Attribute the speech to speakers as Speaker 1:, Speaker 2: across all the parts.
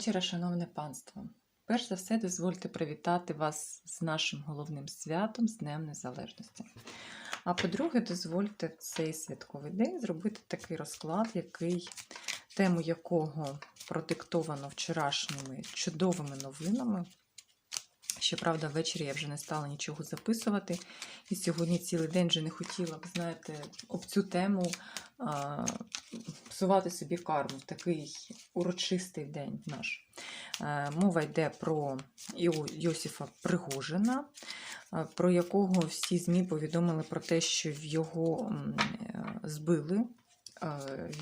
Speaker 1: вечора, шановне панство. Перш за все, дозвольте привітати вас з нашим головним святом, з Днем Незалежності. А по-друге, дозвольте в цей святковий день зробити такий розклад, який, тему якого продиктовано вчорашніми чудовими новинами. Щоправда, ввечері я вже не стала нічого записувати. І сьогодні цілий день вже не хотіла б, знаєте, об цю тему а, псувати собі карму такий урочистий день наш. Е, Мова йде про Іо- Йосифа Пригожина, е, про якого всі ЗМІ повідомили про те, що його м, е, збили.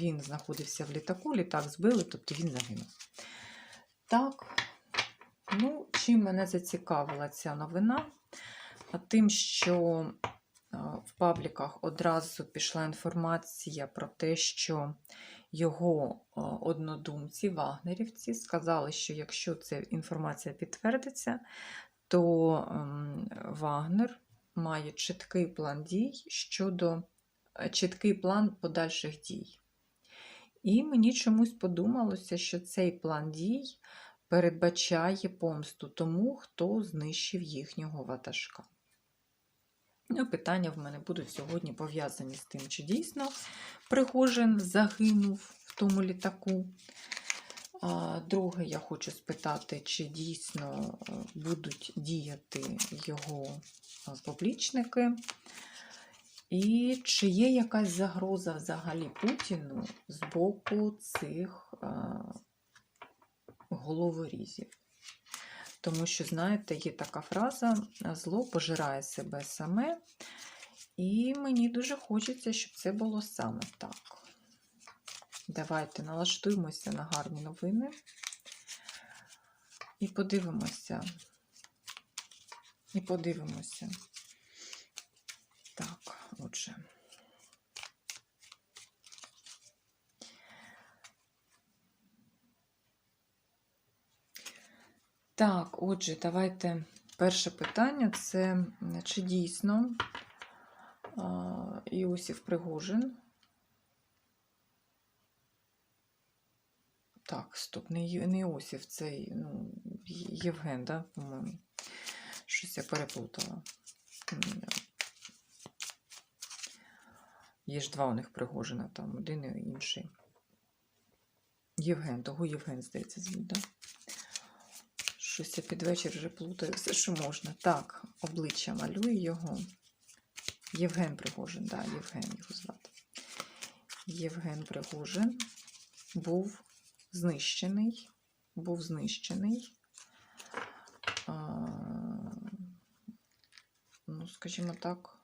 Speaker 1: Він знаходився в літаку, літак збили, тобто він загинув. Так, ну, чим мене зацікавила ця новина? Тим, що е, в пабліках одразу пішла інформація про те, що його е, однодумці, вагнерівці, сказали, що якщо ця інформація підтвердиться, то ем, Вагнер має чіткий план дій щодо е, чіткий план подальших дій. І мені чомусь подумалося, що цей план дій передбачає помсту тому, хто знищив їхнього ватажка. Ну, питання в мене будуть сьогодні пов'язані з тим, чи дійсно Пригожин загинув в тому літаку. Друге, я хочу спитати, чи дійсно е, будуть діяти його е, поплічники, і чи є якась загроза взагалі Путіну з боку цих е, головорізів. Тому що, знаєте, є така фраза: зло пожирає себе саме. І мені дуже хочеться, щоб це було саме так. Давайте налаштуємося на гарні новини і подивимося. І подивимося. Так, отже. Так, отже, давайте перше питання це чи дійсно а, Іосиф Пригожин. Так, стоп, не, Іосиф, це ну, Євген, да, по-моєму. Щось я переплутала. Є ж два у них Пригожина, там один і інший. Євген, того Євген, здається, звуть, да? Щось я під вечір вже плутаю все, що можна. Так, обличчя малюю його. Євген Пригожин, да, Євген його звати. Євген Пригожин був знищений. Був знищений. Ну, скажімо так,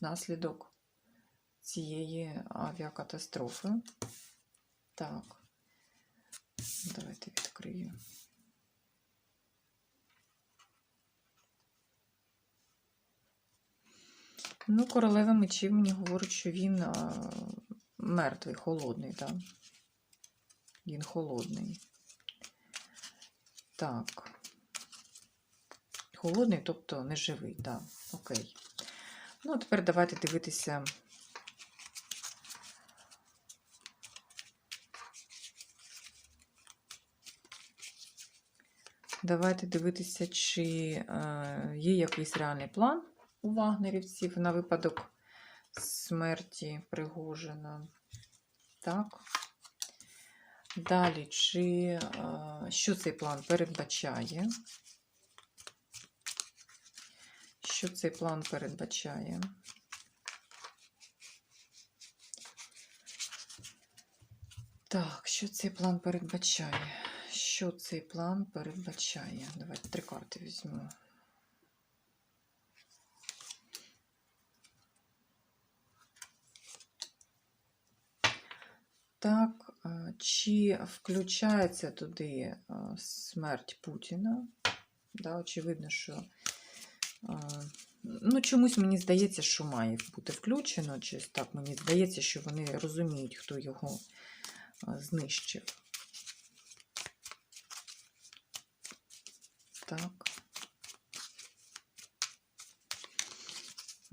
Speaker 1: внаслідок цієї авіакатастрофи. Так, давайте відкрию. Ну, королева мечів мені говорить, що він а, мертвий, холодний, так. Він холодний. Так. Холодний, тобто неживий, так. Окей. Ну, а тепер давайте дивитися. Давайте дивитися, чи е, є якийсь реальний план у вагнерівців на випадок смерті Пригожина. Так. Далі, чи е, що цей план передбачає? Що цей план передбачає? Так, що цей план передбачає? Що цей план передбачає? Давайте три карти візьму. Так, чи включається туди смерть Путіна? Да, очевидно, що ну, чомусь мені здається, що має бути включено. Чи так мені здається, що вони розуміють, хто його знищив. Так.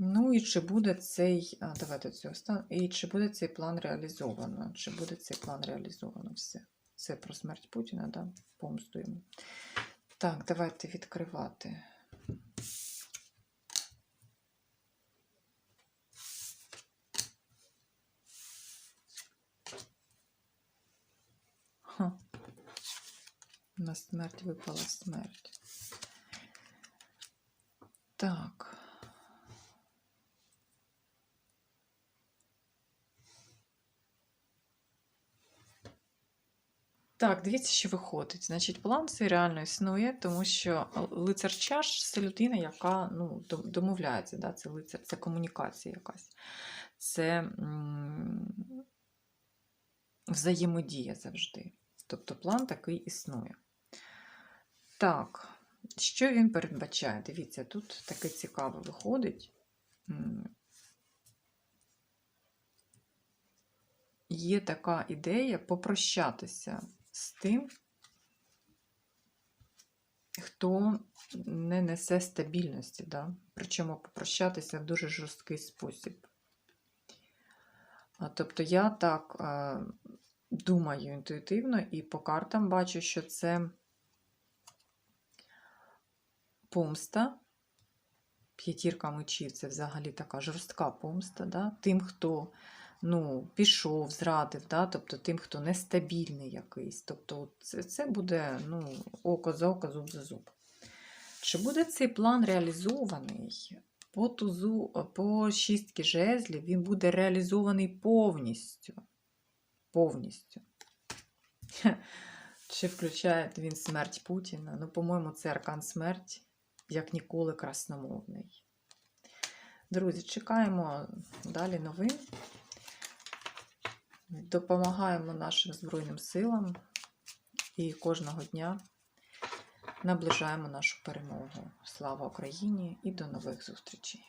Speaker 1: Ну і чи буде цей, давайте цього стан, і чи буде цей план реалізовано? Чи буде цей план реалізовано все? Це про смерть Путіна, да? помсту йому. Так, давайте відкривати. Ха. На смерть випала смерть. Так. Так, дивіться, що виходить. Значить, план цей реально існує, тому що лицар чаш це людина, яка ну, домовляється. Да? Це лицар, це комунікація якась. Це взаємодія завжди. Тобто план такий існує. Так, що він передбачає? Дивіться, тут таке цікаве виходить. Є така ідея попрощатися з тим, хто не несе стабільності, да? причому попрощатися в дуже жорсткий спосіб. Тобто я так думаю інтуїтивно і по картам бачу, що це помста. П'ятірка мечів це взагалі така жорстка помста. Да? Тим, хто ну, пішов, зрадив, да? тобто тим, хто нестабільний якийсь. Тобто це, це буде ну, око за око, зуб за зуб. Чи буде цей план реалізований? По тузу, по шістки жезлів він буде реалізований повністю. Повністю. Чи включає він смерть Путіна? Ну, по-моєму, це аркан смерть, як ніколи красномовний. Друзі, чекаємо далі новин. Допомагаємо нашим Збройним силам і кожного дня наближаємо нашу перемогу. Слава Україні і до нових зустрічей!